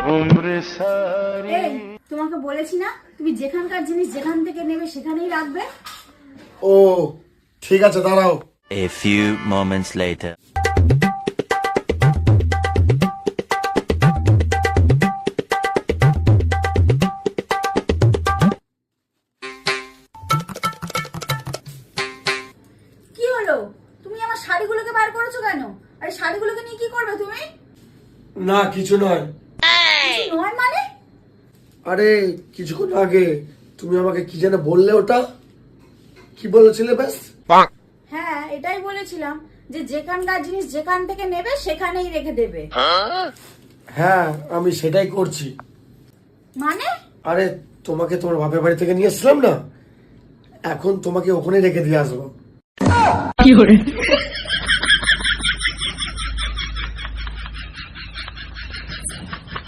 এই তোমাকে বলেছি না তুমি যেখানকার জিনিস যেখান থেকে নেবে সেখানেই রাখবে। ও ঠিক আছে দাঁড়াও। A few moments later. কি হলো? তুমি আমার শাড়িগুলোকে বার করেছ কেন? আর শাড়িগুলোকে নিয়ে কি করবে তুমি? না কিছু নয়। আরে কিছুক্ষণ আগে তুমি আমাকে কি যেন বললে ওটা? কি বলেছিলে ব্যাস? হ্যাঁ এটাই বলেছিলাম যে যেখানকার জিনিস যেখান থেকে নেবে সেখানেই রেখে দেবে। হ্যাঁ? আমি সেটাই করছি। মানে? আরে তোমাকে তোমার বাপের বাড়ি থেকে নিয়ে এসলাম না? এখন তোমাকে ওখানে রেখে দিয়ে আসব।